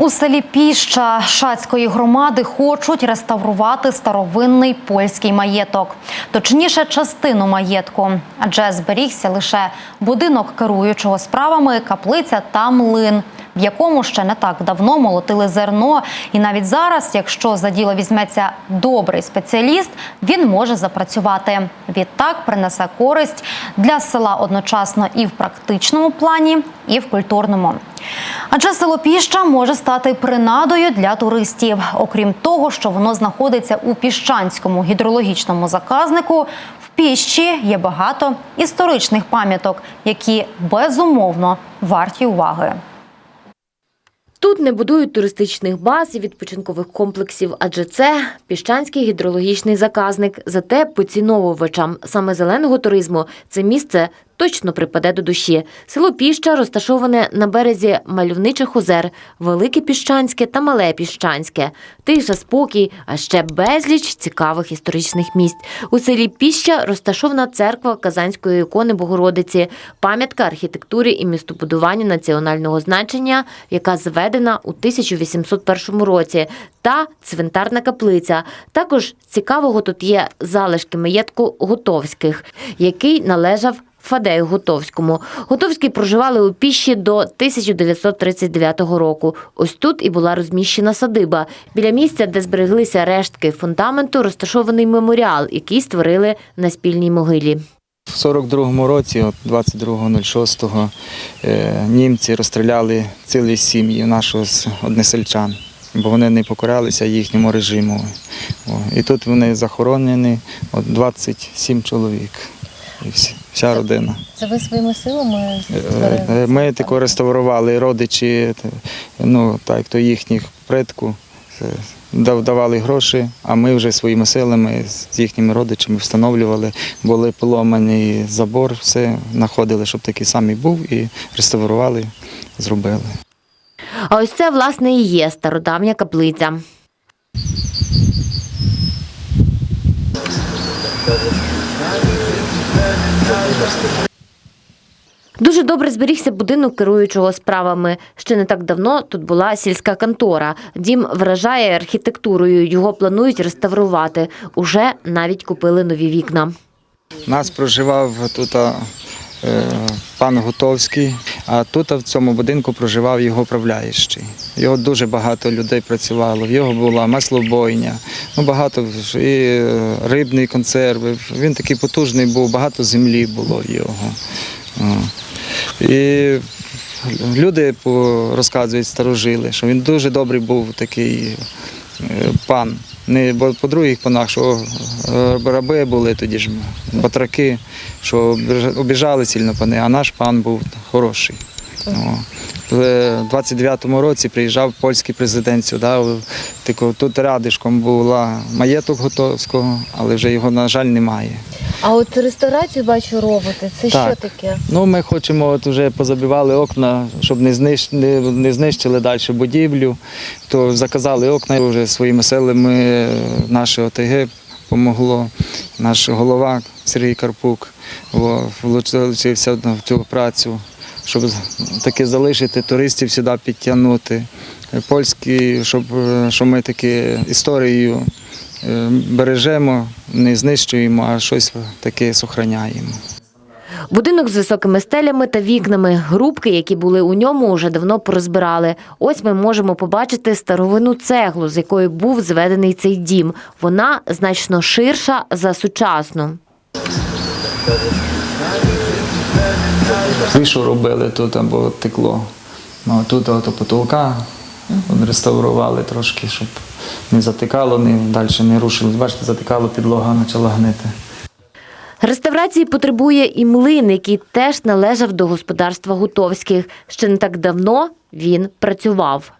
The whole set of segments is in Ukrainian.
У селі Піща Шацької громади хочуть реставрувати старовинний польський маєток, точніше, частину маєтку, адже зберігся лише будинок керуючого справами, каплиця та млин, в якому ще не так давно молотили зерно. І навіть зараз, якщо за діло візьметься добрий спеціаліст, він може запрацювати. Відтак принесе користь для села одночасно і в практичному плані, і в культурному. Адже село Піща може стати принадою для туристів. Окрім того, що воно знаходиться у піщанському гідрологічному заказнику, в піщі є багато історичних пам'яток, які безумовно варті уваги. Тут не будують туристичних баз і відпочинкових комплексів, адже це піщанський гідрологічний заказник. Зате поціновувачам саме зеленого туризму це місце точно припаде до душі. Село Піща розташоване на березі мальовничих озер, Велике Піщанське та Мале Піщанське. Тиша, спокій, а ще безліч цікавих історичних місць. У селі Піща розташована церква Казанської ікони Богородиці, пам'ятка архітектури і містобудування національного значення, яка зведена у 1801 році, та цвинтарна каплиця. Також цікавого тут є залишки маєтку Готовських, який належав Фадею Готовському. Готовські проживали у піщі до 1939 року. Ось тут і була розміщена садиба. Біля місця, де збереглися рештки фундаменту, розташований меморіал, який створили на спільній могилі. В 42-му році, от 22.06, е, німці розстріляли цілі сім'ї нашого з- односельчан, бо вони не покорялися їхньому режиму. І тут вони захоронені, от 27 чоловік. І всі- вся родина. Це ви своїми силами Е, е, Ми тако реставрували родичі, ну так, то їхніх предків. е, Давали гроші, а ми вже своїми силами з їхніми родичами встановлювали, були поломані забор, все знаходили, щоб такий самий був, і реставрували, зробили. А ось це, власне, і є стародавня каплиця. Дуже добре зберігся будинок керуючого справами. Ще не так давно тут була сільська контора. Дім вражає архітектурою. Його планують реставрувати. Уже навіть купили нові вікна. Нас проживав тут пан Готовський, а тут в цьому будинку проживав його управляючий. Його дуже багато людей працювало. В його була маслобойня, ну багато і е, рибні консерви. Він такий потужний був, багато землі було в його. І люди розказують старожили, що він дуже добрий був такий е, пан. Не по других панах, що е, раби були тоді ж батраки, що обіжали сильно пани, а наш пан був хороший. У В 29-му році приїжджав польський президент сюди. Тут рядишком була маєток Готовського, але вже його, на жаль, немає. А от реставрацію бачу робити. Це Так. таке? Ну, ми хочемо, от вже позабивали окна, щоб не, знищ, не, не знищили далі будівлю, то заказали окна вже своїми силами е, наше ОТГ помогло. Наш голова Сергій Карпук влучився в цю працю, щоб таки залишити туристів сюди підтягнути. Польські, щоб, е, щоб ми таки історію е, бережемо, не знищуємо, а щось таке сохраняємо. Будинок з високими стелями та вікнами. Грубки, які були у ньому, уже давно порозбирали. Ось ми можемо побачити старовину цеглу, з якої був зведений цей дім. Вона значно ширша за сучасну. Кришу робили тут або текло. Ну, тут от потолка от реставрували трошки, щоб не затикало, не, далі не рушилось. Бачите, затикало, підлога почала гнити. Реставрації потребує і млин, який теж належав до господарства Гутовських. Ще не так давно він працював.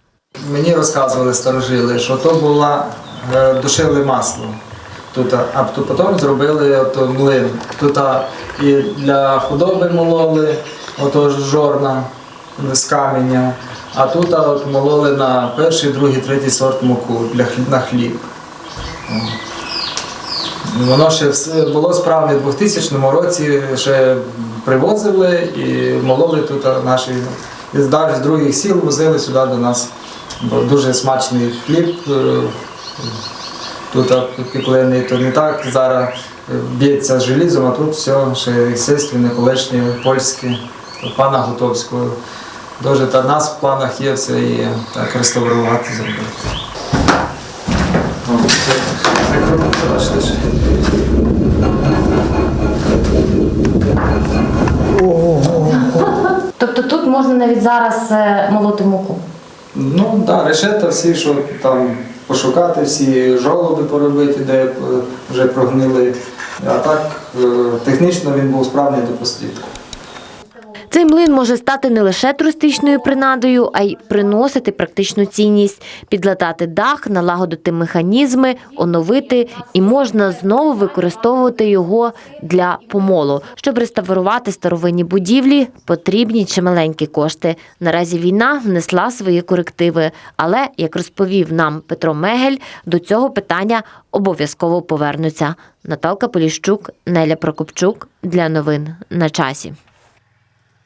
Мені розказували старожили, що то була е, душили масло. Тут, а потім зробили ото млин. Тут і для худоби мололи, ото жорна з каменя, а тут от мололи на перший, другий, третій сорт муку для на хліб. Воно ще все було справне в 2000 році, ще привозили і мололи тут наші. З других сіл возили сюди до нас дуже смачний хліб. е, Тут пеклений, то не так. Зараз е, б'ється з желізом, а тут все ще естественне, колишнє, польське, пана Гутовського. Дуже та нас в планах є все і так реставрувати зробити. Тобто тут можна навіть зараз е, молоти муку. Ну так, да, решета всі, що там пошукати, всі жолоби поробити, де е, вже прогнили. А так е, технічно він був справний до послідку. Цей млин може стати не лише туристичною принадою, а й приносити практичну цінність, підлатати дах, налагодити механізми, оновити і можна знову використовувати його для помолу. Щоб реставрувати старовинні будівлі, потрібні чималенькі кошти. Наразі війна внесла свої корективи, але як розповів нам Петро Мегель, до цього питання обов'язково повернуться. Наталка Поліщук, Неля Прокопчук для новин на часі.